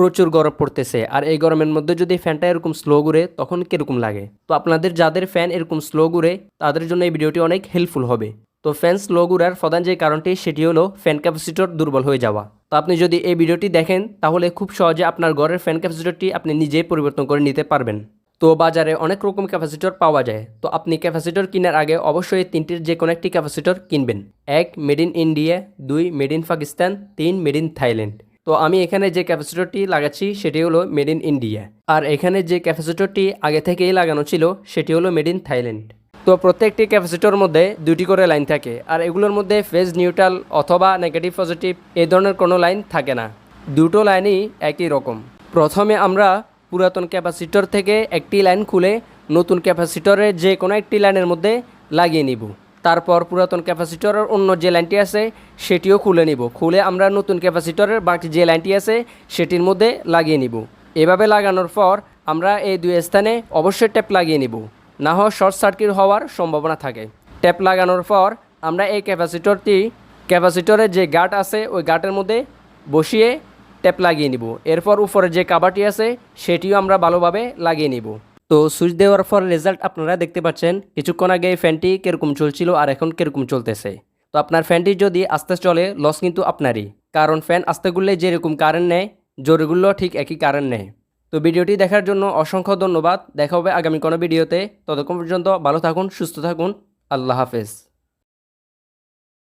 প্রচুর গরম পড়তেছে। আর এই গরমের মধ্যে যদি ফ্যানটা এরকম স্লো ঘুরে, তখন কীরকম লাগে? তো আপনাদের যাদের ফ্যান এরকম স্লো ঘুরে, তাদের জন্য এই ভিডিওটি অনেক হেল্পফুল হবে। তো ফ্যান স্লো ঘুরার প্রধান যে কারণটি, সেটি হলো ফ্যান ক্যাপাসিটর দুর্বল হয়ে যাওয়া। তো আপনি যদি এই ভিডিওটি দেখেন, তাহলে খুব সহজে আপনার ঘরের ফ্যান ক্যাপাসিটরটি আপনি নিজেই পরিবর্তন করে নিতে পারবেন। তো বাজারে অনেক রকম ক্যাপাসিটর পাওয়া যায়। তো আপনি ক্যাপাসিটর কেনার আগে অবশ্যই তিনটির যে কোনো একটি ক্যাপাসিটর কিনবেন। এক মেড ইন ইন্ডিয়া দুই মেড ইন পাকিস্তান তিন মেড ইন থাইল্যান্ড তো আমি এখানে যে ক্যাপাসিটরটি লাগাচ্ছি, সেটি হলো মেড ইন ইন্ডিয়া আর এখানে যে ক্যাপাসিটরটি আগে থেকেই লাগানো ছিল, সেটি হলো মেড ইন থাইল্যান্ড তো প্রত্যেকটি ক্যাপাসিটর মধ্যে দুটি করে লাইন থাকে, আর এগুলোর মধ্যে ফেজ নিউট্রাল অথবা নেগেটিভ পজিটিভ এই ধরনের কোনো লাইন থাকে না। দুটো লাইনই একই রকম। প্রথমে আমরা পুরাতন ক্যাপাসিটর থেকে একটি লাইন খুলে নতুন ক্যাপাসিটরের যে কোনো একটি লাইনের মধ্যে লাগিয়ে নিব। তারপর পুরাতন ক্যাপাসিটরের অন্য যে লাইনটি আছে, সেটিও খুলে নিব। খুলে আমরা নতুন ক্যাপাসিটরের বাকি যে লাইনটি আছে, সেটির মধ্যে লাগিয়ে নিব। এভাবে লাগানোর পর আমরা এই দুই স্থানে অবশ্যই ট্যাপ লাগিয়ে নিব। না হয় শর্ট সার্কিট হওয়ার সম্ভাবনা থাকে। ট্যাপ লাগানোর পর আমরা এই ক্যাপাসিটরটি ক্যাপাসিটরের যে গার্ড আছে, ওই গার্ডের মধ্যে বসিয়ে ট্যাপ লাগিয়ে নিব। এরপর উপরে যে কাবারটি আছে, সেটিও আমরা ভালোভাবে লাগিয়ে নিব। তো সুইচ দেওয়ার পর রেজাল্ট আপনারা দেখতে পাচ্ছেন, কিছুক্ষণ আগে ফ্যানটি কীরকম চলছিল আর এখন কীরকম চলতেছে। তো আপনার ফ্যানটি যদি আস্তে চলে লস কিন্তু আপনারই। কারণ ফ্যান আস্তে গুললে যেরকম কারেন্ট নেয় জোরগুলো ঠিক একই কারেন্ট নেয়। তো ভিডিওটি দেখার জন্য অসংখ্য ধন্যবাদ। দেখা হবে আগামী কোনো ভিডিওতে। ততক্ষণ পর্যন্ত ভালো থাকুন, সুস্থ থাকুন। আল্লাহ হাফেজ।